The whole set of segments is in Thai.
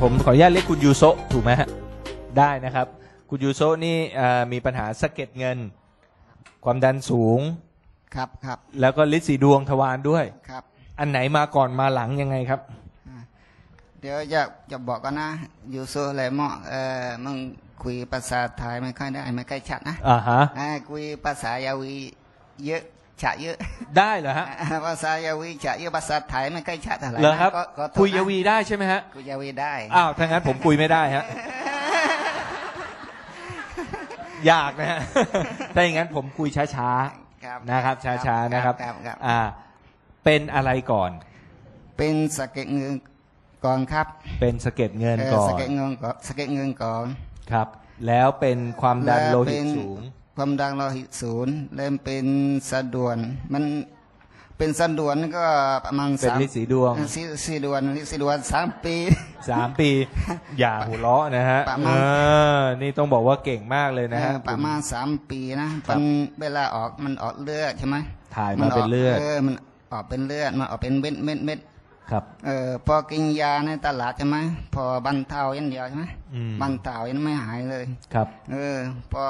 ผมขออนุญาตเรียกคุณยูโซะถูกไหมฮะได้นะครับ คุณยูโซะนี่เอ่อมีปัญหาสะเก็ดเงิน ความดันสูง ครับครับแล้วก็ลิดสีดวงทวารด้วย ครับอันไหนมาก่อนมาหลังยังไงครับเดี๋ยวจะจะบอกกันนะอยู่โซอะไรเหมาะเออมึงคุยภาษาไทยไม่ค่อยได้ไม่ค่อยชัดนะอ่าฮะ อ่าคุยภาษายาวีเยอะ ฉะเยอะ ได้เหรอฮะอ่าภาษายาวีฉะเยอะภาษาไทยไม่ค่อยชัดเท่าไหร่เหรอครับนะก็ก็โทษนะคุยยาวีได้ใช่ไหมฮะคุยยาวีได้อ้าวถ้างั้นผมคุยไม่ได้ฮะยากนะฮะถ้าอย่างนั้นผมคุยช้าครับๆนะครับ ช้าๆนะครับครับครับอ่า เป็นอะไรก่อน เป็นสะเก็ดเงินก่อนครับ เป็นสะเก็ดเงินเออก่อสะนเก็ดเงินก่อนสะเก็ดเงินก่อนครับ แล้วเป็นความดันแวโลหิเป็ตนสูง ความดันโลหิตสูงเริ่มเป็นสะดวน มันเป็นสะดวนก็ประมาณเป็นสามลิดสีดวงสีสีดวนลิสีดวนสามปีสามปี อย่าหัวเราะนะฮะประเอมาณอนี่ต้องบอกว่าเก่งมากเลยนะฮะเออประมาณสามปีนะมันเวลาออกมันออกเลือดใช่ไหมถ่ายมาเป็นเลือดเออมันออกเป็นเลือดมันออกเป็นเม็ดเม็ดเม็ดครับเออพอกินยาในตลาดใช่ไหมพอบรรเทาอย่างเดียวใช่ไหมอืมบรรเทายังไม่หายเลยครับ เออ พอ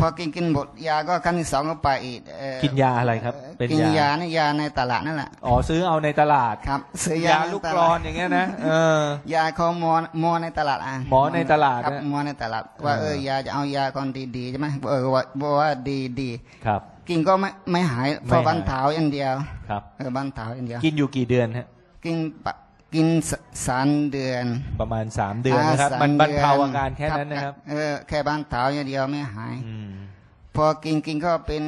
พอกินกินหมดยาก็ขั้นที่สองก็ไปอีกเออกินยาอะไรครับ เป็นกินยายานี่ยาในตลาดนั่นแหละอ๋อซื้อเอาในตลาดครับซื้อยายาลูกกรอนอย่างเงี้ยนะเออ ยาเขาหมอหมอในตลาดอะหมอในตลาดครับนะหมอในตลาด ว่าเออเออยาจะเอายาก่อนดีๆใช่ไหมเออว่าบอกว่าดีดีครับ กินก็ไม่ไม่หายไม่พอหายบรรเทาอย่างเดียวครับ เออบรรเทาอย่างเดียวกินอยู่กี่เดือนฮะกินปะกินสสามเดือนประมาณสามเดือนนะครับาสามันบรรเทาดือาการแค่นั้นนะครับ เออแค่บรรเทาอย่างเดียวไม่หาย อืม พอกินกินก็เป็น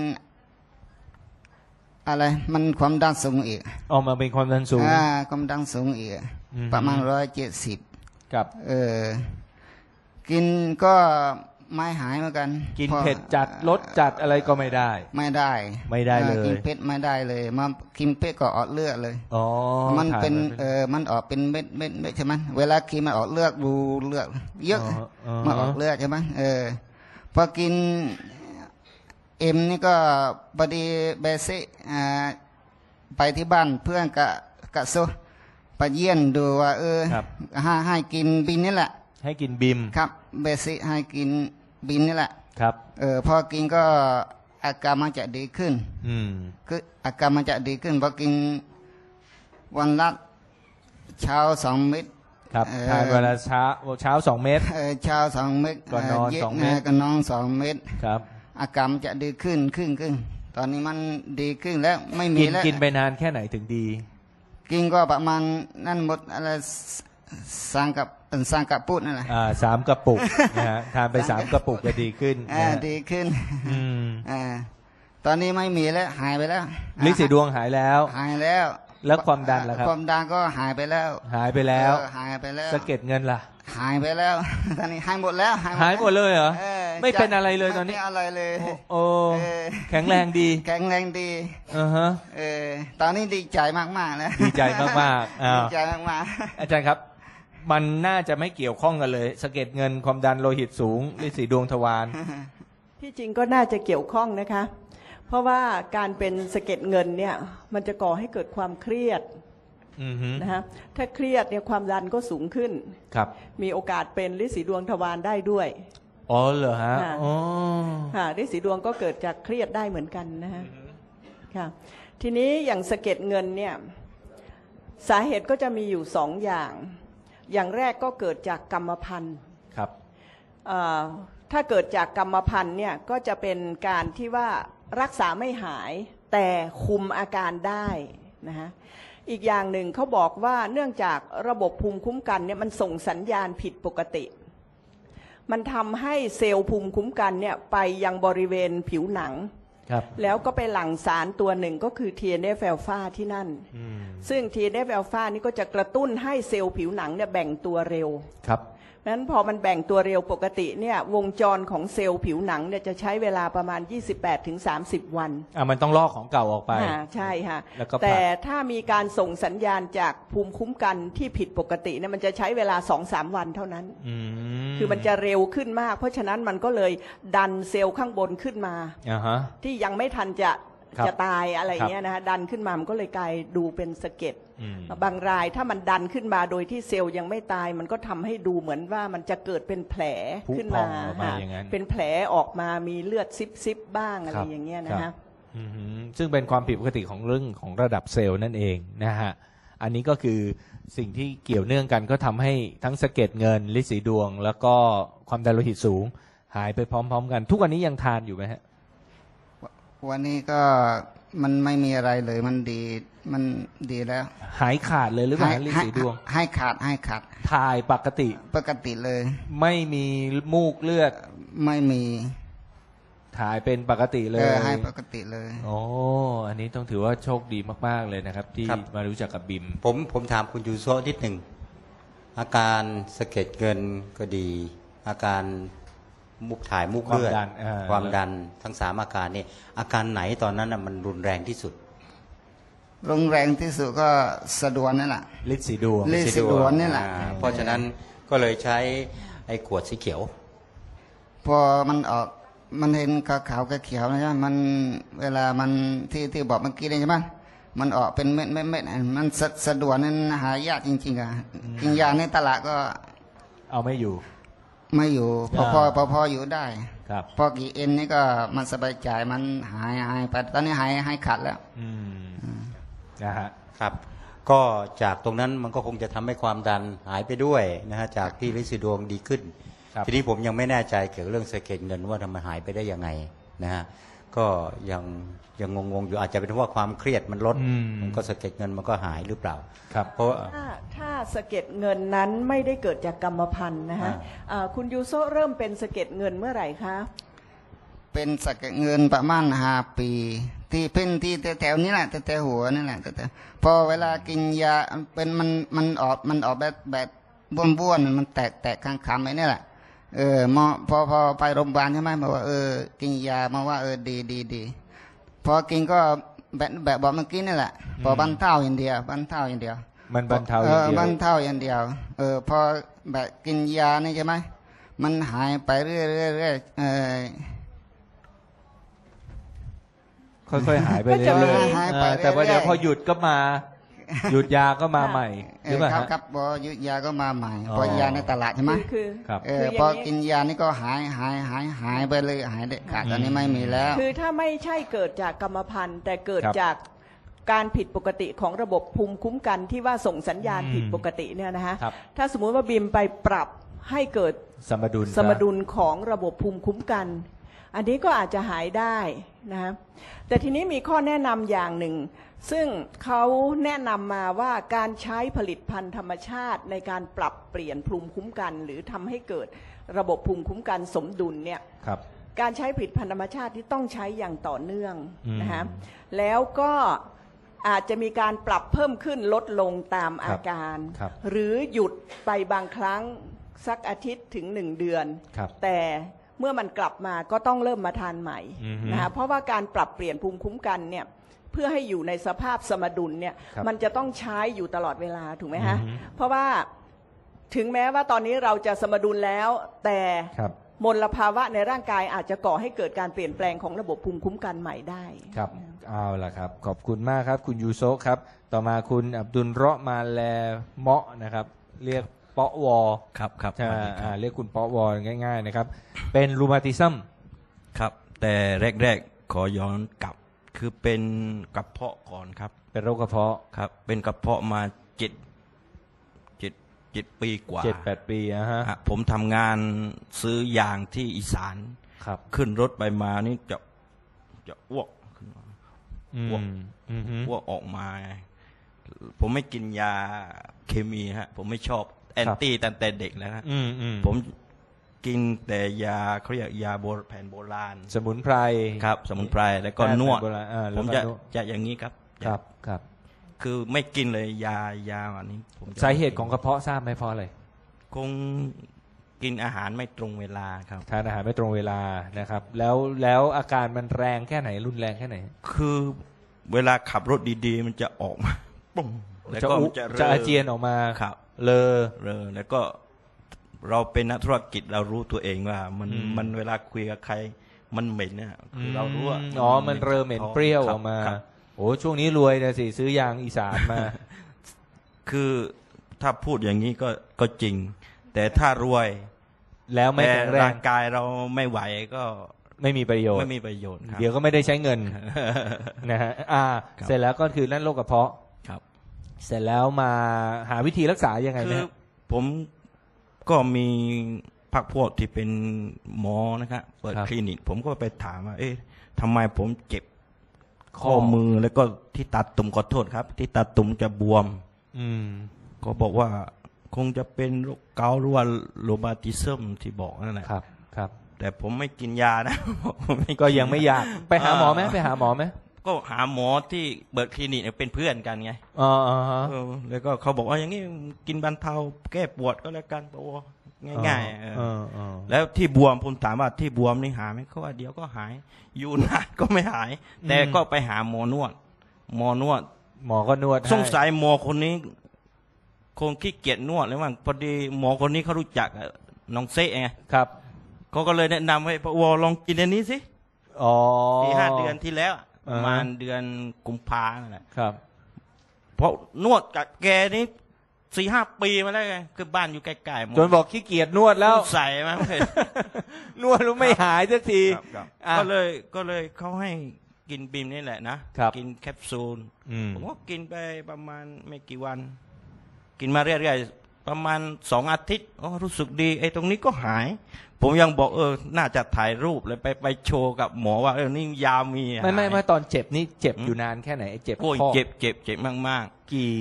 อะไร มันความดันสูงอีกออกมาเป็นความดันสูงอ่าความดันสูงอีกอืมประมาณร้อยเจ็ดสิบกับเออกินก็ไม่หายเหมือนกัน กินพอเผ็ดจัดรสจัดอะไรก็ไม่ได้ ไม่ได้ ไม่ได้เลยออกินเผ็ดไม่ได้เลยมากินเผ็ดก็ออกเลือดเลยอ๋อมันถ่ายเป็นมาเออมันออกเป็นเม็ดเม็ดเม็ดใช่ไหมเวลากินมันออกเลือดบูเลือดเยอะอ๋อมาออกเลือดใช่ไหมเออพอกิน เอ็มนี่ก็บดีเบสิอ่าไปที่บ้านเพื่อนกะกะโซไปเยี่ยนดูว่าเออครับให้ให้กินบินนี่แหละ ให้กินบิมครับ เบสิให้กินบินนี่แหละ ครับ เออพอกินก็อาการมันจะดีขึ้น อืมคืออาการมันจะดีขึ้นพอกินวันละเช้าสองเม็ดครับเอ่อทานเวลาเช้าเช้าสองเม็ดเออเช้าสองเม็ดก่อนนอนย็สองเม็ดก่อนนอนสองเม็ดครับ อาการมันจะดีขึ้นขึ้นขึ้น ตอนนี้มันดีขึ้นแล้วไม่มีกินแล้วกินไปนานแค่ไหนถึงดี กินก็ประมาณนั่นหมดอะไรสสังกับเอิ่มสังกับปุดนั่นแหละอ่าสามกระปุกนะฮะทานไปสามกระปุกก็ดีขึ้นอ่านะฮะดีขึ้นอืมอ่าตอนนี้ไม่มีแล้วหายไปแล้วลิสีดวงหายแล้ว หายแล้ว แล้วความดันล่ะครับความดันก็หายไปแล้ว หายไปแล้วเออหายไปแล้วสะเก็ดเงินล่ะ หายไปแล้วตอนนี้หายหมดแล้วหายหมดเลยเหรอออไม่เป็นอะไรเลยตอนนี้ไม่เป็นอะไรเลย โอ้เออแข็งแรงดี แข็งแรงดีอ่าฮะเออตอนนี้ดีใจมากๆแล้วดีใจมากๆอ้าวดีใจมากอาจารย์ครับ มันน่าจะไม่เกี่ยวข้องกันเลยสะเก็ดเงินความดันโลหิตสูงลิสีดวงทวารที่จริงก็น่าจะเกี่ยวข้องนะคะ เพราะว่าการเป็นสะเก็ดเงินเนี่ย มันจะก่อให้เกิดความเครียดอือฮึนะคะถ้าเครียดเนี่ยความดันก็สูงขึ้น ครับมีโอกาสเป็นฤทธิ์สีดวงทวารได้ด้วย อ๋อเหรอฮะค่ะ อ๋อค่ะฤทธิ์สีดวงก็เกิดจากเครียดได้เหมือนกันนะคะค่ะทีนี้อย่างสะเก็ดเงินเนี่ยสาเหตุก็จะมีอยู่สองอย่าง อย่างแรกก็เกิดจากกรรมพันธุ์ครับ เอ่อถ้าเกิดจากกรรมพันธุ์เนี่ยก็จะเป็นการที่ว่า รักษาไม่หายแต่คุมอาการได้นะฮะอีกอย่างหนึ่งเขาบอกว่าเนื่องจากระบบภูมิคุ้มกันเนี่ยมันส่งสัญญาณผิดปกติ มันทำให้เซลล์ภูมิคุ้มกันเนี่ยไปยังบริเวณผิวหนังครับแล้วก็ไปหลั่งสารตัวหนึ่งก็คือ TNF อ l p h a ที่นั่นอืมซึ่ง TNF อ l p h a นี่ก็จะกระตุ้นให้เซลล์ผิวหนังเนี่ยแบ่งตัวเร็วครับ นั้นพอมันแบ่งตัวเร็วปกติเนี่ยวงจรของเซลล์ผิวหนังเนี่ยจะใช้เวลาประมาณ 28-30 วันอะมันต้องลอกของเก่าออกไปอ่าใช่ค่ะแล้วก็ผลักแต่ถ้ามีการส่งสัญญาณจากภูมิคุ้มกันที่ผิดปกติเนี่ยมันจะใช้เวลา 2-3 วันเท่านั้นอืมคือมันจะเร็วขึ้นมาก เพราะฉะนั้นมันก็เลยดันเซลล์ข้างบนขึ้นมาอ่าฮะที่ยังไม่ทันจะครับ จะตายอะไรเงี้ยนะคะดันขึ้นมามันก็เลยกลายดูเป็นสะเก็ดอืมบางรายถ้ามันดันขึ้นมาโดยที่เซลล์ยังไม่ตาย มันก็ทำให้ดูเหมือนว่ามันจะเกิดเป็นแผลผุขึ้นพอมางออกมาค่ะอย่างนั้นเป็นแผลออกมามีเลือดซิบซิบๆบ้างอะไรครับอย่างเงี้ยครันะบคะอือหือซึ่งเป็นความผิดปกติของเรื่องของระดับเซลล์นั่นเองนะฮะอันนี้ก็คือสิ่งที่เกี่ยวเนื่องกันก็ทำให้ทั้งสะเก็ดเงินลิสีดวง แล้วก็ความดันโลหิตสูง หายไปพร้อม ๆ กัน ทุกวันนี้ยังทานอยู่ไหมฮะ วันนี้ก็มันไม่มีอะไรเลย มันดีมันดีแล้ว หายขาดเลยหรือเปล่าฮะลิให้สีดวง ให้ขาดให้ขาดถ่ายปกติ ปกติเลย ไม่มีมูกเลือด ไม่มี ถ่ายเป็นปกติเลเอยอให้ปกติเลยโอ้อันนี้ต้องถือว่าโชคดีมาก ๆ เลยนะครับ ที่ครับ มารู้จักกับบิม ผมผมถามคุณยูโซะนิดหนึ่ง อาการสะเก็ดเงินก็ดี อาการ มุกถ่ายมุกเลือดความดันอ่าความดันทั้งสามอาการนี่อาการไหนตอนนั้นน่ะมันรุนแรงที่สุดโรงแรงที่สุดก็สะดวนนั่นแหละลิสีดวงลิสีดวนนี่แหละอ่าเพราะฉะนั้นก็เลยใช้ไอ้ขวดสีเขียว พอมันออกมันเห็นขาวขาวๆเขียวๆนะใช่ไหมมันเวลามันที่ที่บอกเมื่อกี้นี่ใช่ไหมมันออกเป็นเม็ดเม็ดเม็ดมันสะสะดวนนั้นหายากจริง ๆอะกินยาในตลาดก็เอาไม่อยู่ ไม่อยู่พอพอพอพออยู่ได้ ครับ พอกี่เอ็นนี่ก็มันสบายใจมันหายหายไปตอนนี้หายหายขาดแล้ว อืมนะฮะครับ ก็จากตรงนั้นมันก็คงจะทำให้ความดันหายไปด้วยนะฮะจากที่ลิซิดวงดีขึ้นครับทีนี้ผมยังไม่แน่ใจเกี่ยวกับเรื่องสะเก็ดเงินว่าทำไมหายไปได้ยังไงนะฮะ ก็ยังยังงงๆอยู่อาจจะเป็นเพราะว่าความเครียดมันลดอืม มันก็สะเก็ดเงินมันก็หายหรือเปล่า ครับ เพราะว่า ถ้าถ้าสะเก็ดเงินนั้นไม่ได้เกิดจากกรรมพันธุ์นะฮะอ่า อ่าคุณยูโซเริ่มเป็นสะเก็ดเงินเมื่อไหร่คะ เป็นสักเงินประมาณห้าปี ที่เพิ่นที่แถวๆนี้แหละแถวๆหัวนี่แหละแต่พอเวลากินยาเป็นมันมันออกมันออกแบบแบบบ้วนๆมันแตกแตกข้างคำไอ้นี่แหละ เออหมอพอพอไปโรงพยาบาลใช่ไหมบอกว่าเออกินยามาว่าเออดีดีดีพอกินก็แบบแบบบอกเมื่อกี้นี่แหละ พอบรรเทาอย่างเดียวบรรเทาอย่างเดียว มันบรรเทาอย่างเดียวบรรเทาอย่างเดียว เออพอแบบกินยานี่ใช่ไหมมันหายไปเรื่อยๆเรื่อยๆเออค่อยๆหายไปก็เรื่จะมีอยๆหายไปเออแต่ว่าเรื่อยๆเดี๋ยวพอหยุดก็มา หยุดยาก็มาใหม่หเอรืออเปล่าครับฮะครับพอหยุดยาก็มาใหม่อ๋อพอยาในตลาดใช่ไหมคือคือครับเอคือออย่างนี้พอกินยานี่ก็หายหายหายหายไปเลยหายเด็ดขาดตอนนี้ไม่มีแล้ว คือถ้าไม่ใช่เกิดจากกรรมพันธุ์ แต่เกิดครับจากการผิดปกติของระบบภูมิคุ้มกันที่ว่าส่งสัญญาณอืมผิดปกติเนี่ยนะฮะครับถ้าสมมุติว่าบิมไปปรับให้เกิดสมดุลสมดุลของระบบภูมิคุ้มกัน อันนี้ก็อาจจะหายได้นะฮะแต่ทีนี้มีข้อแนะนำอย่างหนึ่ง ซึ่งเขาแนะนำมาว่าการใช้ผลิตภัณฑ์ธรรมชาติในการปรับเปลี่ยนภูมิคุ้มกัน หรือทำให้เกิดระบบภูมิคุ้มกันสมดุลเนี่ยครับการใช้ผลิตภัณฑ์ธรรมชาติที่ต้องใช้อย่างต่อเนื่องอืมนะฮะแล้วก็อาจจะมีการปรับเพิ่มขึ้นลดลงตามอาการครับหรือหยุดไปบางครั้งสักอาทิตย์ถึงหนึ่งเดือนครับแต่ เมื่อมันกลับมาก็ต้องเริ่มมาทานใหม่อือฮึนะฮะเพราะว่าการปรับเปลี่ยนภูมิคุ้มกันเนี่ยเพื่อให้อยู่ในสภาพสมดุลเนี่ยครับ มันจะต้องใช้อยู่ตลอดเวลาถูกไหมฮะอือฮึ เพราะว่าถึงแม้ว่าตอนนี้เราจะสมดุลแล้ว แต่ครับมลภาวะในร่างกายอาจจะก่อให้เกิดการเปลี่ยนแปลงของระบบภูมิคุ้มกันใหม่ได้ ครับเอาล่ะครับ ขอบคุณมากครับ คุณยูโซะครับ ต่อมาคุณอับดุลเราะห์มาแลเมาะนะครับ เรียกเปาะวอครับครับใช่ไหมสวัสดีคอ่ารับเรียกคุณเปาะวอง่าย ๆ นะครับ เป็นรูมาติซึมครับ แต่แรกๆขอย้อนกลับ คือเป็นกระเพาะก่อนครับ เป็นโรคกระเพาะครับ เป็นกระเพาะมาเจ็ดเจ็ดเจ็ดปีกว่าเจ็ดแปดปีนะฮะฮะผมทำงานซื้อยางที่อีสานครับ ขึ้นรถไปมานี่จะจะอ้วกขึ้นมาอืมอ้วกอืมฮึอ้วกออกมา ผมไม่กินยาเคมีฮะ ผมไม่ชอบ แอนตี้ตั้งแต่เด็กแล้วฮะอืมอืมผมกินแต่ยาเขาเรียกยาโบแผนโบราณ สมุนไพรครับ สมุนไพรแล้วก็นวดแพทย์แผนโบราณอ่าแล้วผมก็จะนวดจะอย่างนี้ครับ ครับครับ คือไม่กินเลยยายาอันนี้ผมจะสาเหตุของกระเพาะทราบไหมเพราะอะไรคงกินอาหารไม่ตรงเวลาครับทานอาหารไม่ตรงเวลานะครับ แล้วแล้วอาการมันแรงแค่ไหนรุนแรงแค่ไหน คือเวลาขับรถดีๆ มันจะออกมาปุ้งแล้วจะก็อุมันจะจะอาเจียนออกมาครับ เลอเรอแล้วก็เราเป็นนักธุรกิจเรารู้ตัวเองว่า มันอืมมันเวลาคุยกับใคร มันเหม็นเนี่ยคือเรารู้ว่าอ๋อมันเรอเหม็นเปรี้ยวออกมาครับโอ้ช่วงนี้รวยนะสิซื้อยางอีสานมา คือถ้าพูดอย่างนี้ก็ก็จริง แต่ถ้ารวย แล้วไม่แต่แข็งแรร่างงกายเราไม่ไหวก็ไม่มีประโยชน์ไม่มีประโยชน์ครับเดี๋ยวก็ไม่ได้ใช้เงินนะฮะอ่าครับเสร็จแล้วก็คือนั่นโรคกระเพาะครับ เสร็จแล้วมาหาวิธีรักษายังไงไหมคือฮะผมก็มีพักพวกที่เป็นหมอนะครับเปิดคลินิก ผมก็ไปถามว่า เอ๊ะทำไมผมเจ็บข้อมือแล้วก็ที่ตัดตุ่มขอโทษครับ ที่ตัดตุ่มจะบวม อืม ก็บอกว่าคงจะเป็นโรคเกาต์หรือว่าโรมาติซึมที่บอกนั่นแหละครับ ครับ แต่ผมไม่กินยานะ ผมไม่น ก็ยังไม่อยาก ไปหาหมอไหมอ่าไปหาหมอไหม ก็หาหมอที่เปิดคลินิกเนี่ยเป็นเพื่อนกันไงอ๋ออ๋อฮะเออแล้วก็เขาบอกว่าอย่างนี้กินบรรเทาแก้ปวดก็แล้วกันโอ้ง่ายๆเออ เออเออแล้วที่บวมผมถามว่าที่บวมนี่หายไหมเขาว่าเดี๋ยวก็หาย อยู่นานก็ไม่หาย แต่ก็ไปหาหมอนวด หมอนวด หมอก็นวดให้สงสัยหมอคนนี้ คงขี้เกียจนวดเลยมั้งพอดีหมอคนนี้เขารู้จักกับน้องเซ่ไงครับ เขาก็เลยแนะนำให้พะวอลองกินอันนี้สิอ๋อสี่ห้าเดือนที่แล้วอะ ปอ่าฮะระมาณเดือนกุมภานั่นแหละครับ เพราะนวดกับแกนี่สี่ห้าปีมาแล้วไงคือบ้านอยู่ใกล้ๆหมดจนบอกขี้เกียจนวดแล้ว ใส่มาเลยนวดแล้วไม่หายสักทีครับครับอะ ก็เลยก็เลยเขาให้กินบีมนี่แหละนะครับ กินแคปซูล อืมผมก็กินไปประมาณไม่กี่วัน กินมาเรื่อยๆ ประมาณสองอาทิตย์อ๋อรู้สึกดีไอ้ตรงนี้ก็หาย ผมยังบอกเออ น่าจะถ่ายรูปเลยไปไปโชว์กับหมอว่าเออนี่ยามีไม่ไม่หายไม่ตอนเจ็บนี่เจ็บอยู่นานแค่ไหนไอ้เจ็บโอ้ยข้อเจ็บเจ็บเจ็บมากกี่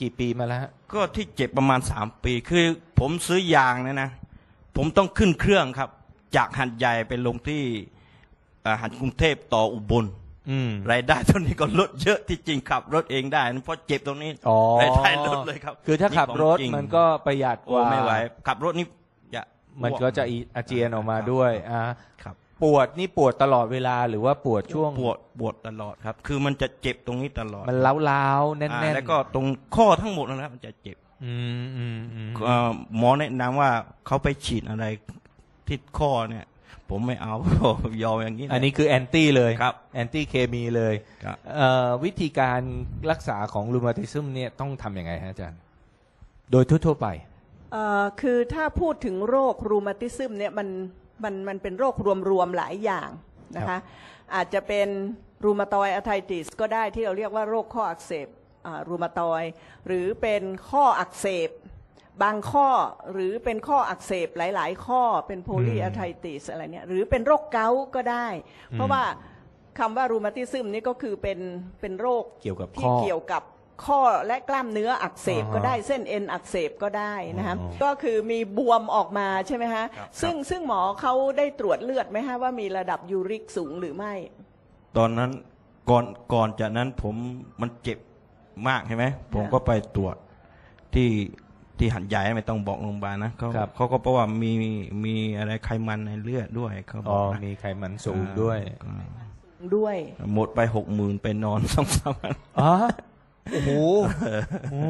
กี่ปีมาแล้วฮะๆก็ที่เจ็บประมาณสามปีคือผมซื้อยางเนะนะ ผมต้องขึ้นเครื่องครับ จากหัดใหญ่ไปลงที่เอ่อหัดกรุงเทพต่ออุบลอืม รายได้ตอนนี้ก็ลดเยอะที่จริงขับรถเองได้นะเพราะเจ็บตรงนี้อ๋อรายได้ลดเลยครับ คือถ้าขับรถนี่ของจงมันก็ประหยัดกโอ้ว่าไม่ไหวขับรถนี่จะมันก็จะอีอาเจียนออกมาด้วยอ่าครับ ปวดนี่ปวดตลอดเวลาหรือว่าปวดช่วงปวดปวดตลอดครับ คือมันจะเจ็บตรงนี้ตลอด มันล้าวๆแน่อ่านๆแล้วก็ตรงข้อทั้งหมดนะครับมันจะเจ็บ อืมอืมอืมเอ่อหมอแนะนำว่าเขาไปฉีดอะไรที่ข้อเนี่ย ผมไม่เอาผมยอมอย่างนี้แหละอันนี้คือแอนตี้เลยครับแอนตี้เคมีเลยครับเอ่อวิธีการรักษาของรูมาติซึมเนี่ยต้องทำยังไงฮะอาจารย์ โดยทั่วๆไปเอ่อคือถ้าพูดถึงโรครูมาติซึมเนี่ยมันมันมันเป็นโรครวมๆหลายอย่างนะครัคะบอาจจะเป็นรูมาตอยอะไทติสก็ได้ที่เราเรียกว่าโรคข้ออักเสบอ่ารูมาตอย หรือเป็นข้ออักเสบ บางข้อหรือเป็นข้ออักเสบหลาย ๆ ข้อเป็นโพลีอะไทติสอะไรเนี่ยหรือเป็นโรคเกาต์ก็ได้ เพราะว่าคำว่ารูมาติซึมนี่ก็คือเป็นเป็นโรคเกี่ยวกับที่ข้อ เกี่ยวกับข้อและกล้ามเนื้ออักเสบอ่าฮะก็ได้เส้นเอ็นอักเสบก็ได้นะครับอ๋อก็คือมีบวมออกมาใช่ไหมฮะครับ ซึ่งซึ่งหมอเขาได้ตรวจเลือดไหมฮะว่ามีระดับยูริกสูงหรือไม่ ตอนนั้นก่อนก่อนจากนั้นผมมันเจ็บมากใช่ไหมผมก็ไปตรวจที่ ที่หันใหญ่ไม่ต้องบอกโรงพยาบาลนะเขาครับ เขาก็บอกว่ามีมีอะไรไขมันในเลือดด้วยเขาบอ๋ออกนะมีไขมันสูงด้วยอ่าด้วย หมดไปหกหมื่นไปนอนสองสามวันอ๋อโอ้โหโอ้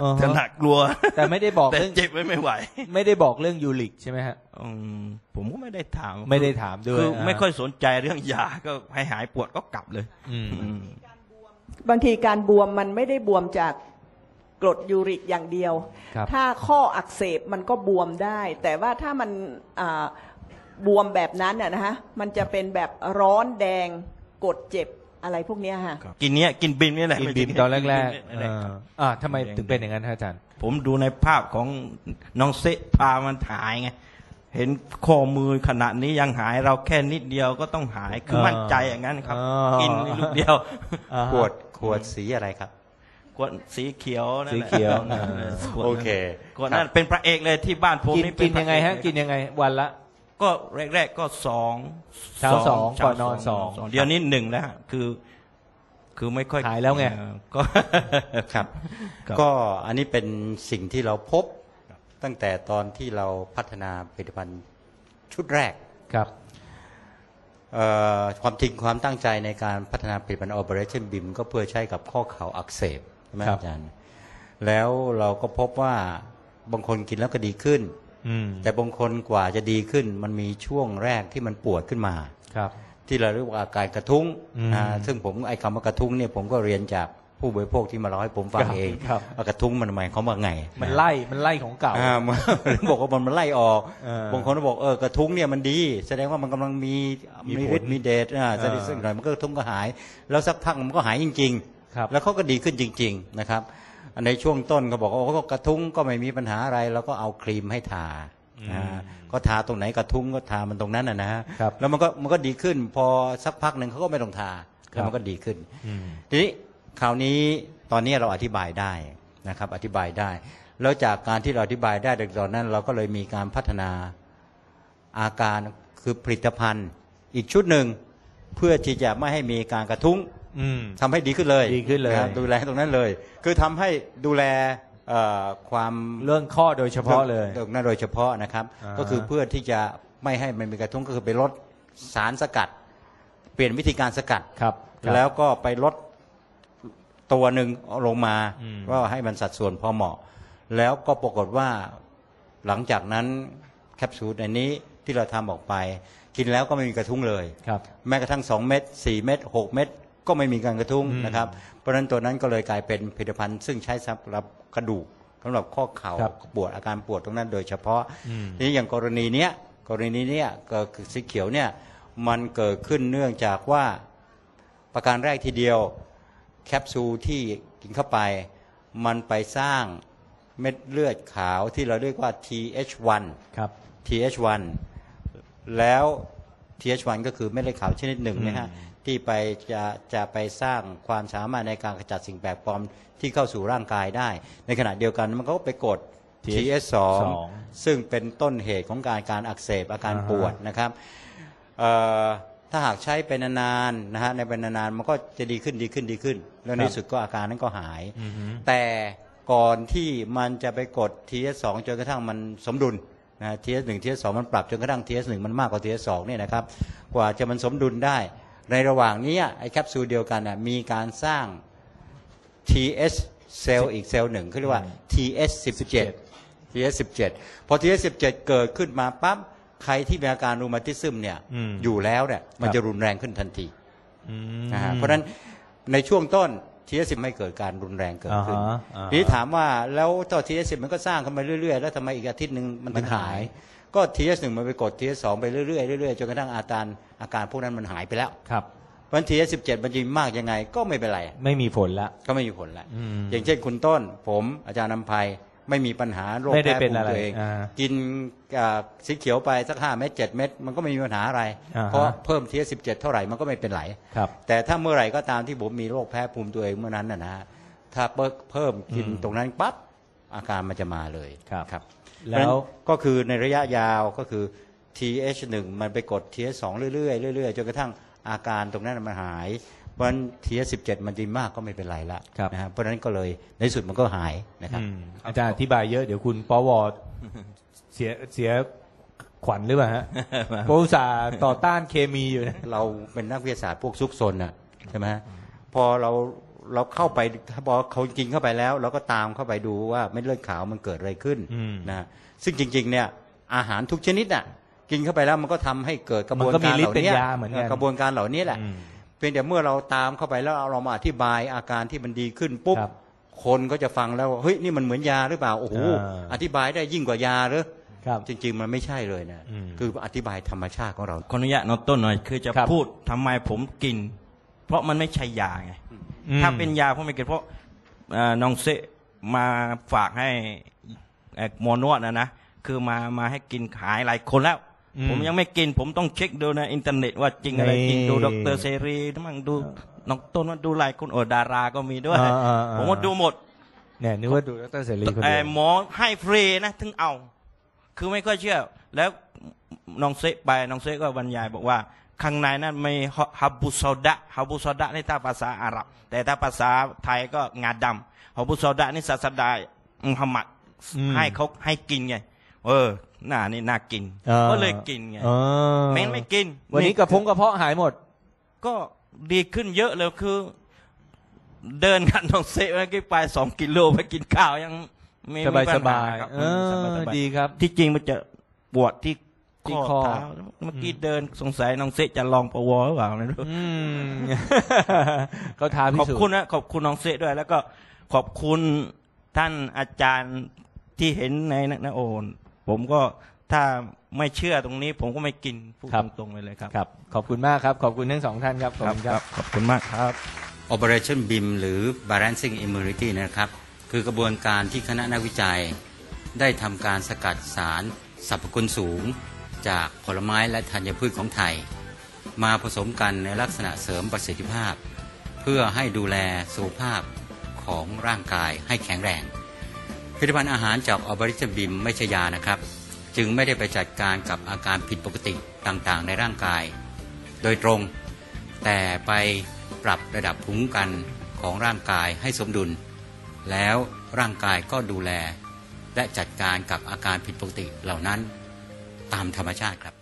อ่าฮะจะหนักกลัว แต่ไม่ได้บอกแต่เรื่องเจ็บไว้ไม่ไหวไม่ได้บอกเรื่องยูริกใช่ไหมฮะ อืมผมก็ไม่ได้ถามไม่ได้ถามด้วยคืออ่าไม่ค่อยสนใจเรื่องยาก็ให้หายปวดก็กลับเลย อืม อืม บางทีการบวมมันไม่ได้บวมจาก กรดยูริกอย่างเดียว ครับ ถ้าข้ออักเสบมันก็บวมได้ แต่ว่าถ้ามันอ่าบวมแบบนั้นน่ะนะฮะมันจะเป็นแบบร้อนแดงกดเจ็บอะไรพวกเนี้ยฮะกินเนี้ยกินบิมนี่แหละกินไม่บิใช่มตอนแรกกิๆบิมเอแรกอๆครับอ่าทำไมถึงเป็นอย่างนั้นฮะอาจารย์ ผมดูในภาพของน้องเซะพามันหายไงเห็นข้อมือขนาดนี้ยังหายเราแค่นิดเดียวก็ต้องหายคือเออมั่นใจอย่างนั้นครับเออกินลูกเดียว อ่าฮะ ขวดขวดสีอะไรครับ ขวดสีเขียวนั่นสีแหละเขียวนั่นอ่าแหละขวดโอเคขวดนั้นเป็นพระเอกเลยที่บ้านผมกินนี่เป็กินพระยังไงฮะ เอกกินยังไงวันละ ก็แรกๆก็สองเช้าสองเช้าก่อนนอนสองเดี๋ยวนี้หนึ่งแล้วฮะคือ คือไม่ค่อยหายแล้วไง เออก็ ครับ ครับ ก็อันนี้เป็นสิ่งที่เราพบตั้งแต่ตอนที่เราพัฒนาผลิตภัณฑ์ชุดแรกครับ เอ่อความจริงความตั้งใจในการพัฒนาผลิตภัณฑ์ Operation BIM ก็เพื่อใช้กับข้อเข่าอักเสบ ใช่ไหมครับอาจารย์ แล้วเราก็พบว่าบางคนกินแล้วก็ดีขึ้นอืมแต่บางคนกว่าจะดีขึ้น มันมีช่วงแรกที่มันปวดขึ้นมาครับ ที่เราเรียกว่าอาการกระทุ้งอืมอ่าซึ่งผมไอ้คำว่ากระทุ้งเนี่ยผมก็เรียนจากผู้บริโภคที่มาเล่าให้ผมฟังครับเองครับว่ากระทุ้งมันหมายความว่าไง มันไล่มันไล่ของเก่าอ่ามันบอกว่ามันไล่ออกเออบางคนก็บอกเออกระทุ้งเนี่ยมันดี แสดงว่ามันกำลังมีมีมีผลฤทธิ์มีเดชอ่าเออแสดงสักหน่อยมันก็กระทุ้งก็หาย แล้วสักพักมันก็หายจริง ครับๆแล้วเขาก็ดีขึ้นจริง ๆนะครับ ในช่วงต้นเขาบอกว่าโอ้ก็กระทุ้งก็ไม่มีปัญหาอะไรแล้วก็เอาครีมให้ทาอ่าก็ทาตรงไหนกระทุ้งก็ทามันตรงนั้นนะนะฮะครับแล้วมันก็มันก็ดีขึ้น พอสักพักหนึ่งเขาก็ไม่ต้องทาครับแล้วมันก็ดีขึ้นอืมทีนี้คราวนี้ตอนนี้เราอธิบายได้นะครับ อธิบายได้ แล้วจากการที่เราอธิบายได้ในตอนนั้น เราก็เลยมีการพัฒนาอาการคือผลิตภัณฑ์ อีกชุดหนึ่งเพื่อที่จะไม่ให้มีการกระทุ้งอืม ทำให้ดีขึ้นเลยดีขึ้นเลยะดูแลตรงนั้นเลย คือทำให้ดูแลเอ่อความเรื่องข้อโดยเฉพาะเลยตรงนั้นโดยเฉพาะนะครับอ่าฮะก็คือเพื่อที่จะไม่ให้มันมีกระทุ้งก็คือไปลดสารสกัด เปลี่ยนวิธีการสกัดครับครับแล้วก็ไปลดตัวหนึ่งลงมาอืมว่าให้มันสัดส่วนพอเหมาะ แล้วก็ปรากฏว่าหลังจากนั้นแคปซูลในนี้ที่เราทำออกไป กินแล้วก็ไม่มีกระทุ้งเลยครับแม้กระทั่ง 2 เม็ด4เม็ด6เม็ด ก็ไม่มีการกระทุ้งอืมนะครับ เพราะฉะนั้นตัวนั้นก็เลยกลายเป็นผลิตภัณฑ์ ซึ่งใช้สำหรับกระดูกสำหรับข้อเข่าครับปวดอาการปวดตรงนั้นโดยเฉพาะอืมทีนี้อย่างกรณีเนี้ยกรณีเนี้ยก็คือสีเขียวเนี่ยมันเกิดขึ้นเนื่องจากว่าประการแรกทีเดียว แคปซูลที่กินเข้าไป มันไปสร้างเม็ดเลือดขาวที่เราเรียกว่า TH1 ครับ TH1 แล้ว TH1 ก็คือเม็ดเลือดขาวชนิดหนึ่งนะฮะ ที่ไปจะจะไปสร้างความสามารถในการขจัดสิ่งแปลกปลอมที่เข้าสู่ร่างกายได้ ในขณะเดียวกันมันก็ไปกด TH2 ซึ่งเป็นต้นเหตุของการการอักเสบอาการอ่าฮะปวดนะครับเอ่อถ้าหากใช้ไปนานๆนะฮะในเป็นนานๆมันก็จะดีขึ้นดีขึ้นดีขึ้น แล้วในที่สุดก็อาการนั้นก็หายอือฮึแต่ก่อนที่มันจะไปกด TS2 จนกระทั่งมันสมดุลนะ TS1 TS2 มันปรับจนกระทั่ง TS1 มันมากกว่า TS2 เนี่ยนะครับกว่าจะมันสมดุลได้ ในระหว่างนี้ไอ้แคปซูลเดียวกันน่ะมีการสร้าง TS เซลล์อีกเซลล์หนึ่งเขาเรียกว่า TS17 TS17 พอ TS17 เกิดขึ้นมาปั๊บใครที่มีอาการรูมาติซึมเนี่ยอืมอยู่แล้วเนี่ยมันครับจะรุนแรงขึ้นทันทีอืมนะฮะเพราะฉะนั้นในช่วงต้นทีเอสิไม่เกิดการรุนแรงเกิดขึ้นอ่าฮะอ่าฮะทีนี้ถามว่าแล้วต่อทีเอสิมันก็สร้างขึ้นมาเรื่อยๆ แล้วทำไมอีกอาทิตย์หนึ่งมันถึงหาย ก็ทีเอสหนึ่งมันไปกดทีเอสสองไปเรื่อยๆเรื่อยๆจนกระทั่งอาการอาการพวกนั้นมันหายไปแล้วครับเพราะฉะนั้นทีเอสสิบเจ็ดมันจะมีมากยังไงก็ไม่เป็นไร ไม่มีผลละก็ไม่มีผลละอืม อย่างเช่นคุณต้น ผมอาจารย์นำภัยไม่มีปัญหาโรคไม่ได้แพ้เป็นภูอะมิไรตัวเองอ่ากินอ่าสีเขียวไปสักห้าเม็ดเจ็ดเม็ดมันก็ไม่มีปัญหาอะไร อ่าฮะ เพราะเพิ่มทีเอสสิบเจ็ดเท่าไหร่มันก็ไม่เป็นไร ครับ แต่ถ้าเมื่อไหร่ก็ตามที่ผมมีโรคแพ้ภูมิตัวเองเมื่อนั้นนะนะถ้าเพิ่มเพิ่มกินอืมตรงนั้นปั๊บอาการมันจะมาเลยครับ ครับ แล้วเพราะฉะนั้นก็คือในระยะยาวก็คือ TH1 มันไปกด TH2 เรื่อยๆเรื่อยๆจนกระทั่งอาการตรงนั้นมันหาย เพราะฉะนั้น TH17 มันดีมากก็ไม่เป็นไรละครับนะฮะเพราะฉะนั้นก็เลยในที่สุดมันก็หายนะครับ อืมอาจารย์อธิบายเยอะเดี๋ยวคุณปวเสียเสียขวัญหรือเปล่าฮะ เพราะอุตส่าห์ต่อต้านเคมีอยู่นะ เราเป็นนักวิทยาศาสตร์พวกซุกซนน่ะใช่ไหมฮะพอเรา เราเข้าไปถ้าพอเขากินเข้าไปแล้ว เราก็ตามเข้าไปดูว่าเม็ดเลือดขาวมันเกิดอะไรขึ้นอืมนะฮะซึ่งจริง ๆ เนี่ย อาหารทุกชนิดน่ะ กินเข้าไปแล้วมันก็ทำให้เกิดกระบวนมันก็มีการฤเหทธิ์เป็นล่านี้ยาเหมือนกันกระบวนการเหล่านี้แหละอืมเพียงแต่เมื่อเราตามเข้าไปแล้วเรามาอธิบายอาการที่มันดีขึ้นปุ๊บครับคนก็จะฟังแล้วว่าเฮ้ยนี่มันเหมือนยาหรือเปล่าโอ้โหอ่าอธิบายได้ยิ่งกว่ายาเหรอครับจริงๆมันไม่ใช่เลยนะอืมคืออธิบายธรรมชาติของเราขออนุญาตนอตต้นหน่อย คือจะครับพูดทำไมผมกิน เพราะมันไม่ใช่ยาไง อืม ถ้าเป็นยาผมไม่กินเพราะเอ่อน้องเซะมาฝากให้เอ่อหมอนวดนะนะคือมามาให้กินขายหลายคนแล้ว อืม ผมยังไม่กินผมต้องเช็คดูในอินเทอร์เน็ตว่าจริงอะไรจริงนี่ดูดอกเตอรเซรีมั่งดูน้องต้นว่าดูหลายคนโอ้ดาราก็มีด้วย อ่าอ่าอ่า ผมว่าดูหมด เนี่ยนึกว่าดูดรเสรีคนเอ่เดีอยวหมอให้ฟรีนะถึงเอา คือไม่ค่อยเชื่อ แล้วน้องเซะไปน้องเซะก็บรรยายบอกว่า ข้างในนั้นมีฮับบุซอดะฮับบุซอดะนี่ถ้าภาษาอาหรับ แต่ถ้าภาษาไทยก็งาดำฮับบุซอดะนี่ศาสดามุฮัมมัดอืมให้เขาให้กินไง เออน่านี่น่ากินอ่าก็เลยกินไงอ๋อแม้นไม่กิน วันนี้กระพงกระเพาะหายหมด ก็ดีขึ้นเยอะเลยคือ เดินกันน้องเซะเมื่อกี้ไปสองกิโลไปกินข้าวยังไม่สบายมีสปัญบาหายครับเอสอบายๆดีครับ ที่จริงมันจะปวดที่ ที่ข้อคอเท้าเมื่อกี้เดินสงสัยน้องเซจะลองปวหรือเปล่าไม่รู้อืมก็ท้าพิขอบสูจคุณน์นะขอบคุณน้องเซด้วย แล้วก็ขอบคุณท่านอาจารย์ที่เห็นในนะโอนผมก็ถ้าไม่เชื่อตรงนี้ ผมก็ไม่กินพูดตรงๆไปเลยครับครับ ขอบคุณมากครับ ขอบคุณทั้งสองท่านครับ ขอบคุณครับ ขอบคุณมากครับ Operation BIM หรือ Balancing Immunity นะครับ คือกระบวนการที่คณะนักวิจัย ได้ทำการสกัดสารสรรพคุณสูง จากผลไม้และธัญพืชของไทย มาผสมกันในลักษณะเสริมประสิทธิภาพ เพื่อให้ดูแลสุขภาพของร่างกายให้แข็งแรงผลิตภัณฑ์อาหารจากออบริชบิมไม่ใช่ยานะครับ จึงไม่ได้ไปจัดการกับอาการผิดปกติต่างๆ ในร่างกาย โดยตรงแต่ไปปรับระดับภูมิคุ้มกันของร่างกายให้สมดุล แล้วร่างกายก็ดูแลและจัดการกับอาการผิดปกติเหล่านั้น ตามธรรมชาติครับ